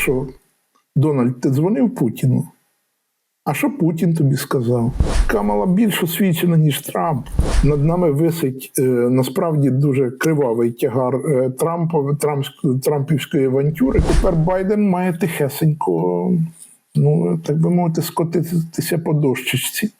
що, Дональд, ти дзвонив Путіну? А що Путін тобі сказав? Камала більш освічена, ніж Трамп. Над нами висить е, насправді дуже кривавий тягар е, Трампа, Трамп, Трампівської авантюри. Тепер Байден має тихесенько, ну так би мовити, скотитися по дощечці.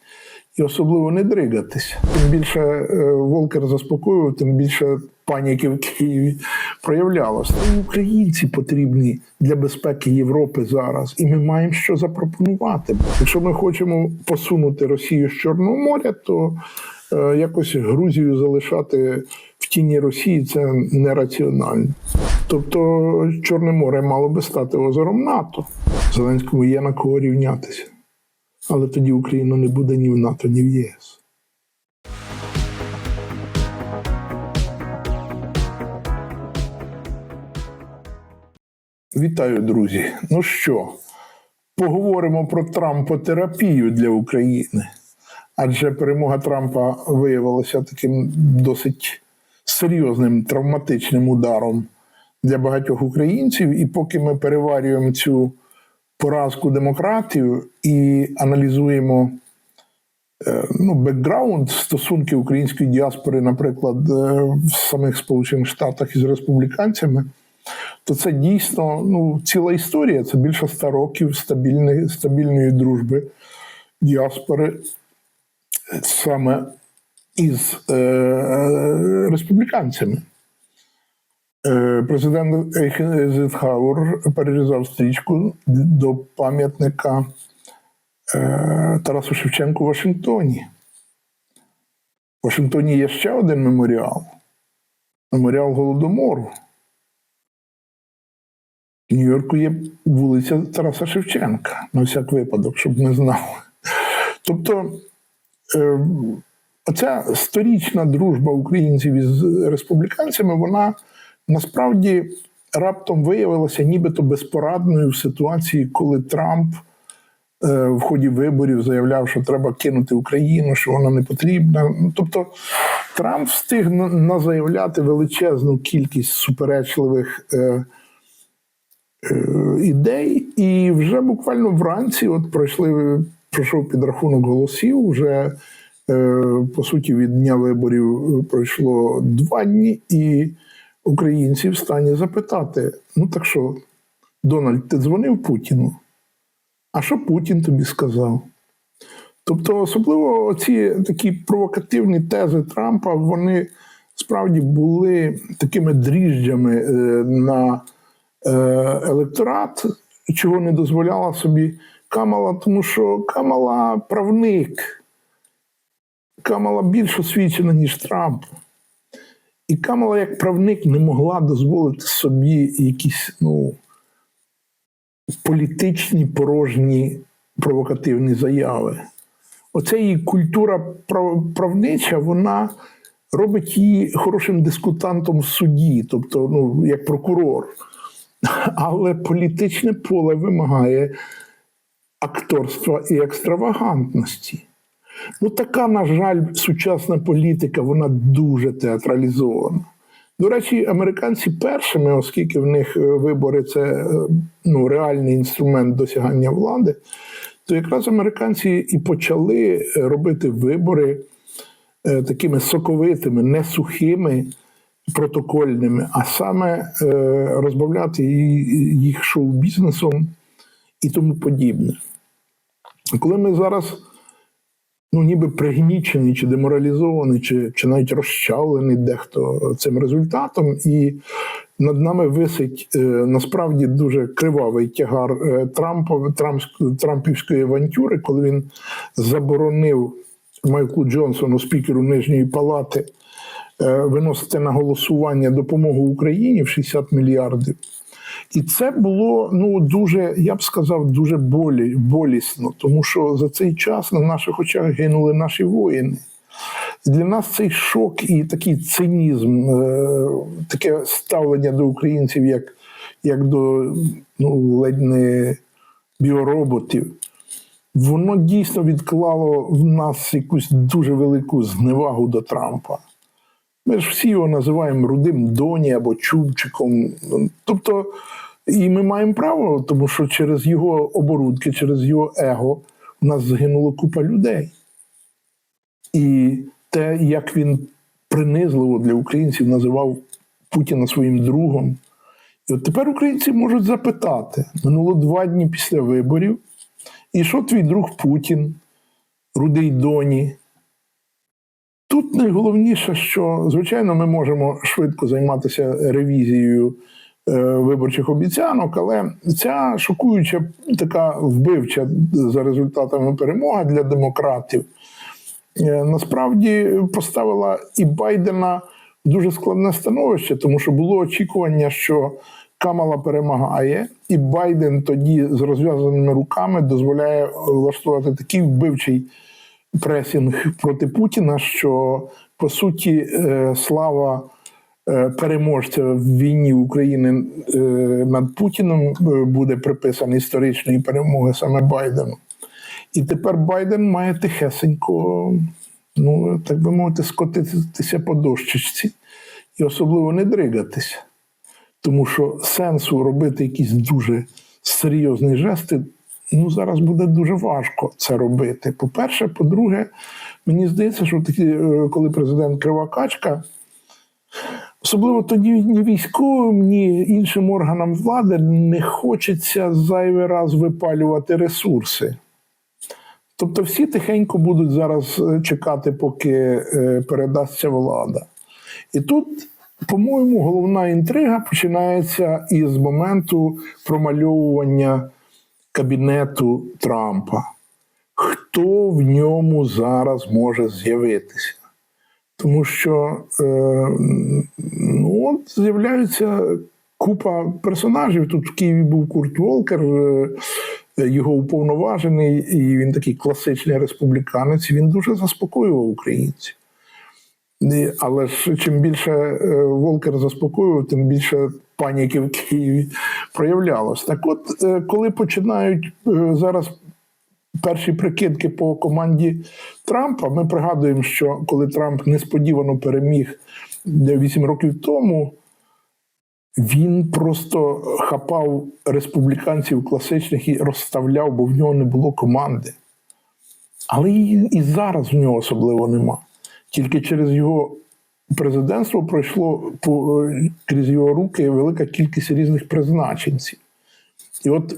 І особливо не дригатися. Тим більше е, Волкер заспокоював, тим більше паніки в Києві проявлялося. Українці потрібні для безпеки Європи зараз, і ми маємо що запропонувати. Якщо ми хочемо посунути Росію з Чорного моря, то е, якось Грузію залишати в тіні Росії це нераціонально. Тобто Чорне море мало би стати озером НАТО. Зеленському є на кого рівнятися. Але тоді Україна не буде ні в НАТО, ні в ЄС. Вітаю, друзі. Ну що, поговоримо про Трампотерапію для України. Адже перемога Трампа виявилася таким досить серйозним травматичним ударом для багатьох українців. І поки ми переварюємо цю поразку демократів і аналізуємо е, ну, бекграунд стосунки української діаспори, наприклад, е, в самих Сполучених Штатах із республіканцями, то це дійсно ну, ціла історія. Це більше ста років стабільної, стабільної дружби діаспори саме із е, республіканцями. Е, Президент Ейхензетхауер перерізав стрічку до пам'ятника е, Тарасу Шевченку в Вашингтоні. В Вашингтоні є ще один меморіал меморіал Голодомору. Нью-Йорку є вулиця Тараса Шевченка, на всяк випадок, щоб не знав. Тобто е, оця сторічна дружба українців із республіканцями, вона насправді раптом виявилася нібито безпорадною в ситуації, коли Трамп е, в ході виборів заявляв, що треба кинути Україну, що вона не потрібна. Ну, тобто Трамп встиг на- назаявляти величезну кількість суперечливих. Е, ідей, і вже буквально вранці, от пройшли, пройшов підрахунок голосів. Вже е, по суті від дня виборів е, пройшло два дні, і українці в стані запитати: ну так що, Дональд, ти дзвонив Путіну? А що Путін тобі сказав? Тобто, особливо ці такі провокативні тези Трампа, вони справді були такими дріжджами на електорат, чого не дозволяла собі Камала, тому що Камала правник. Камала більш освічена, ніж Трамп. І Камала, як правник, не могла дозволити собі якісь ну, політичні порожні провокативні заяви. Оця її культура прав- правнича, вона робить її хорошим дискутантом в суді, тобто, ну, як прокурор. Але політичне поле вимагає акторства і екстравагантності. Ну, така, на жаль, сучасна політика, вона дуже театралізована. До речі, американці першими, оскільки в них е, вибори це е, ну, реальний інструмент досягання влади, то якраз американці і почали е, робити вибори такими соковитими, не сухими, протокольними, а саме е, розбавляти їх шоу-бізнесом і тому подібне. Коли ми зараз ну, ніби пригнічений чи деморалізований, чи, чи навіть розчавлений дехто цим результатом, і над нами висить е, насправді дуже кривавий тягар е, Трампа, Трамп- Трампівської авантюри, коли він заборонив Майклу Джонсону, спікеру Нижньої палати, виносити на голосування допомогу Україні в 60 мільярдів. І це було ну дуже, я б сказав, дуже болі, болісно, тому що за цей час на наших очах гинули наші воїни. Для нас цей шок і такий цинізм, е, таке ставлення до українців, як, як до ну, ледь не біороботів, воно дійсно відклало в нас якусь дуже велику зневагу до Трампа. Ми ж всі його називаємо рудим Доні або Чубчиком. Тобто, І ми маємо право, тому що через його оборудки, через його его у нас загинула купа людей. І те, як він принизливо для українців називав Путіна своїм другом. І от тепер українці можуть запитати: минуло два дні після виборів, і що твій друг Путін, рудий доні? Тут найголовніше, що, звичайно, ми можемо швидко займатися ревізією е, виборчих обіцянок, але ця шокуюча, така вбивча за результатами перемога для демократів е, насправді поставила і Байдена в дуже складне становище, тому що було очікування, що Камала перемагає, і Байден тоді з розв'язаними руками дозволяє влаштувати такий вбивчий пресінг проти Путіна, що по суті е, слава е, переможця в війні України е, над Путіном е, буде приписана історичної перемоги саме Байдену. І тепер Байден має тихесенько, ну так би мовити, скотитися по дощечці і особливо не дригатися. Тому що сенсу робити якісь дуже серйозні жести ну, зараз буде дуже важко це робити. По-перше, по-друге, мені здається, що такі, е, коли президент Крива Качка, особливо тоді ні військовим, ні іншим органам влади не хочеться зайвий раз випалювати ресурси. Тобто всі тихенько будуть зараз е, чекати, поки е, передасться влада. І тут, по-моєму, головна інтрига починається із моменту промальовування кабінету Трампа. Хто в ньому зараз може з'явитися? Тому що е, ну, от з'являється купа персонажів. Тут в Києві був Курт Волкер, е, його уповноважений, і він такий класичний республіканець. Він дуже заспокоював українців. І- Але ж чим більше е, Волкер заспокоював, тим більше паніки в Києві проявлялось. Так от, е, коли починають е, зараз перші прикидки по команді Трампа, ми пригадуємо, що коли Трамп несподівано переміг 8 років тому, він просто хапав республіканців класичних і розставляв, бо в нього не було команди. Але і, і зараз в нього особливо нема. Тільки через його президентство пройшло по, е, крізь його руки велика кількість різних призначенців. І от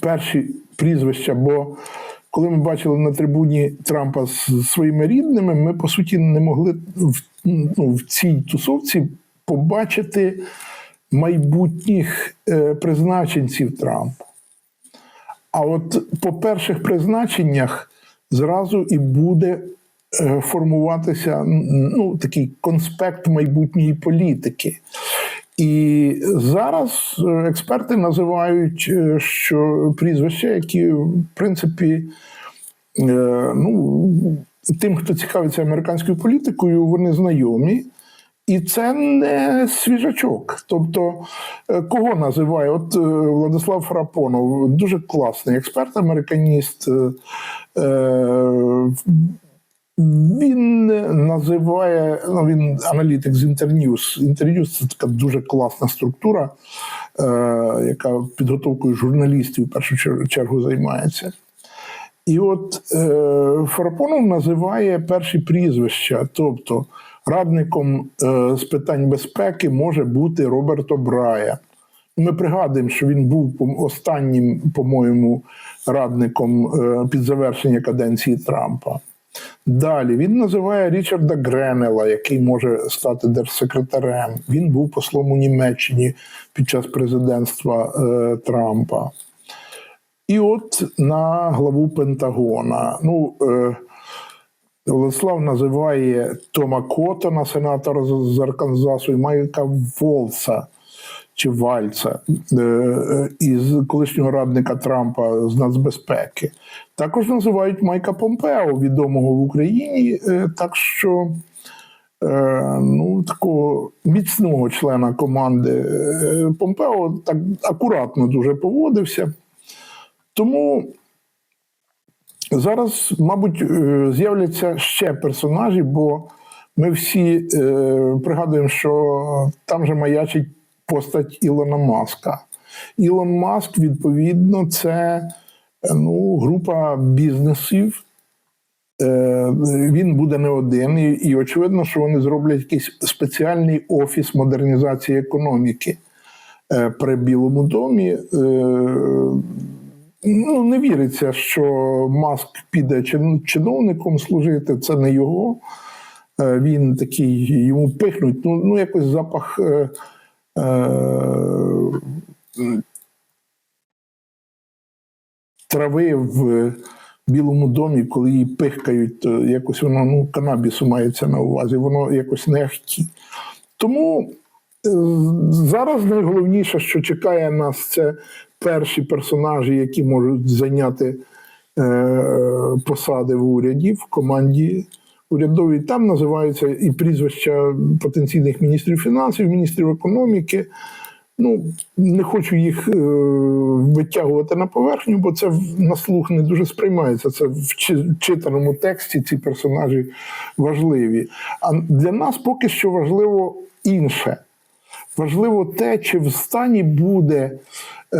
перші прізвища, бо коли ми бачили на трибуні Трампа з своїми рідними, ми по суті не могли в, ну, в цій тусовці побачити майбутніх е, призначенців Трампа. А от по перших призначеннях зразу і буде формуватися ну, такий конспект майбутньої політики. І зараз е, експерти називають, е, що прізвища, які, в принципі, е, ну, тим, хто цікавиться американською політикою, вони знайомі. І це не свіжачок. Тобто, е, кого називає? От е, Владислав Фрапонов, дуже класний експерт, американіст. Він називає, ну він аналітик з Інтерньюз. Інтерньюз це така дуже класна структура, е, яка підготовкою журналістів в першу чергу займається. І от е, Фарапонов називає перші прізвища, тобто радником е, з питань безпеки може бути Роберт О'Брайен. Ми пригадуємо, що він був останнім, по-моєму, радником е, під завершення каденції Трампа. Далі він називає Річарда Гренела, який може стати держсекретарем. Він був послом у Німеччині під час президентства е, Трампа. І от на главу Пентагона. Ну, е, Владислав називає Тома Котона, сенатора з Арканзасу, і Майка Волца чи Вальца е, е, із колишнього радника Трампа з нацбезпеки. Також називають Майка Помпео, відомого в Україні. е, Так що ну, такого міцного члена команди Помпео так акуратно дуже поводився. Тому зараз, мабуть, з'являться ще персонажі, бо ми всі пригадуємо, що там же маячить постать Ілона Маска. Ілон Маск, відповідно, це е, ну, група бізнесів. Е, Він буде не один, і, і очевидно, що вони зроблять якийсь спеціальний офіс модернізації економіки е, при Білому домі. Ну, не віриться, що Маск піде чиновником служити, це не його. Він такий, йому пихнуть, ну, ну якось запах. Е, е, трави в Білому домі, коли її пихкають, то якось воно ну, канабісу мається на увазі, воно якось не ахті. Тому е, зараз найголовніше, що чекає нас, це перші персонажі, які можуть зайняти е, посади в уряді, в команді урядовій. Там називаються і прізвища потенційних міністрів фінансів, міністрів економіки. Ну, не хочу їх е, витягувати на поверхню, бо це на слух не дуже сприймається. Це в читаному тексті ці персонажі важливі. А для нас поки що важливо інше. Важливо те, чи в стані буде, е,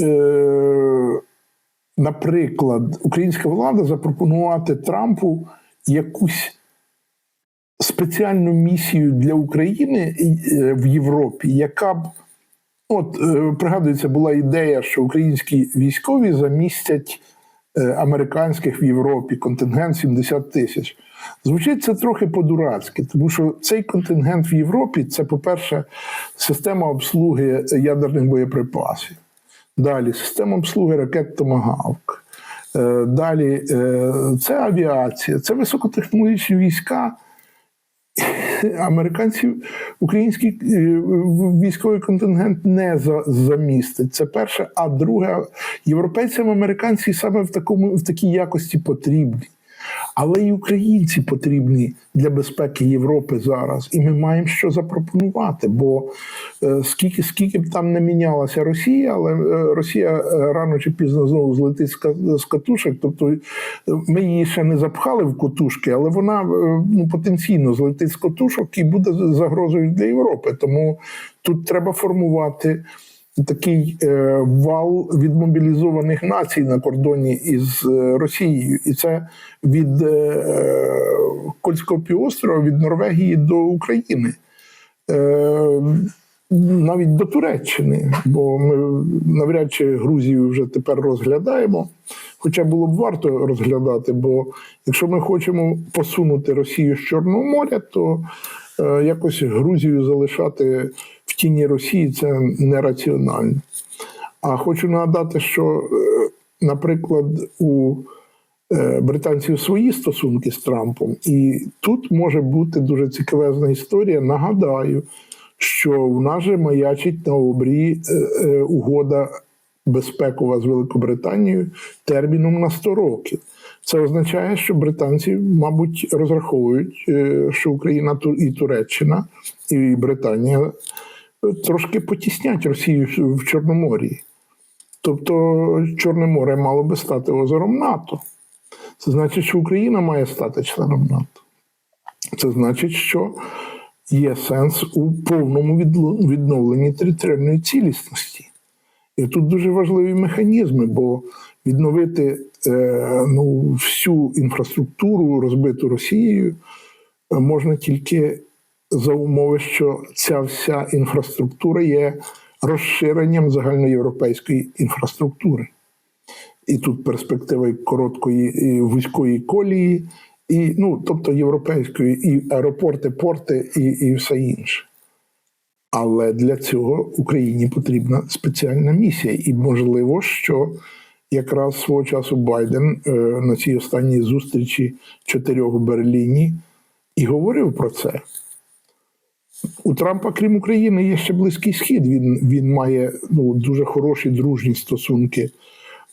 е, наприклад, українська влада запропонувати Трампу якусь спеціальну місію для України е, в Європі, яка б, от е, пригадується, була ідея, що українські військові замістять е, американських в Європі контингент 70 тисяч. Звучить це трохи по-дурацьки, тому що цей контингент в Європі це, по-перше, система обслуги ядерних боєприпасів. Далі система обслуги ракет Томагавк. Е, Далі е, це авіація, це високотехнологічні війська. Американців український е, військовий контингент не замістить. Це перше. А друге, європейцям американці саме в такому в такій якості потрібні. Але й українці потрібні для безпеки Європи зараз, і ми маємо що запропонувати. Бо е, скільки скільки б там не мінялася Росія, але е, Росія е, рано чи пізно знову злетить з ка- з катушек. Тобто ми її ще не запхали в котушки, але вона ну, потенційно злетить з котушок і буде загрозою для Європи. Тому тут треба формувати такий е, вал відмобілізованих націй на кордоні із е, Росією, і це від е, Кольського півострова, від Норвегії до України. Навіть до Туреччини, бо ми навряд чи Грузію вже тепер розглядаємо. Хоча було б варто розглядати, бо якщо ми хочемо посунути Росію з Чорного моря, то е, якось Грузію залишати в тіні Росії це нераціонально. А хочу нагадати, що, е, наприклад, у е, британців свої стосунки з Трампом, і тут може бути дуже цікавезна історія. Нагадаю, що в нас же маячить на обрії е, угода безпекова з Великобританією терміном на 100 років. Це означає, що британці, мабуть, розраховують, що Україна і Туреччина, і Британія трошки потіснять Росію в Чорномор'ї. Тобто Чорне море мало би стати озером НАТО. Це значить, що Україна має стати членом НАТО. Це значить, що є сенс у повному відновленні територіальної цілісності. І тут дуже важливі механізми, бо відновити е, ну, всю інфраструктуру, розбиту Росією, е, можна тільки за умови, що ця вся інфраструктура є розширенням загальноєвропейської інфраструктури. І тут перспектива короткої і вузької колії, і, ну, тобто європейської, і аеропорти, порти, і, і все інше. Але для цього Україні потрібна спеціальна місія. І можливо, що якраз свого часу Байден е, на цій останній зустрічі чотирьох в Берліні і говорив про це. У Трампа, крім України, є ще Близький Схід. Він, він має ну, дуже хороші дружні стосунки,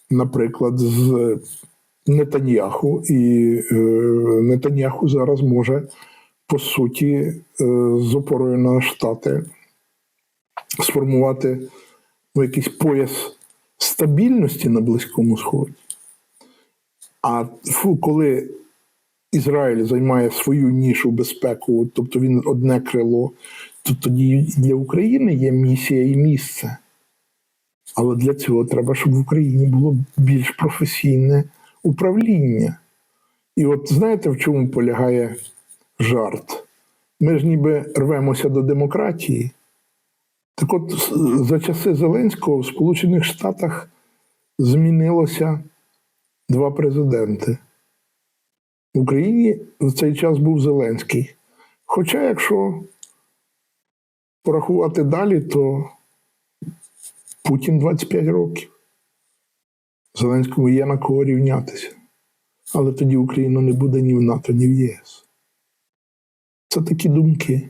наприклад, з Нетаньяху. І е, Нетаньяху зараз може, по суті, е, з опорою на Штати сформувати ну, якийсь пояс стабільності на Близькому Сході. А фу, коли Ізраїль займає свою нішу безпеку, тобто він одне крило, то тоді для України є місія і місце. Але для цього треба, щоб в Україні було більш професійне управління. І от знаєте, в чому полягає жарт? Ми ж ніби рвемося до демократії. Так от, за часи Зеленського в Сполучених Штатах змінилося два президенти. В Україні в цей час був Зеленський. Хоча, якщо порахувати далі, то Путін 25 років. Зеленському є на кого рівнятися. Але тоді Україна не буде ні в НАТО, ні в ЄС. Це такі думки.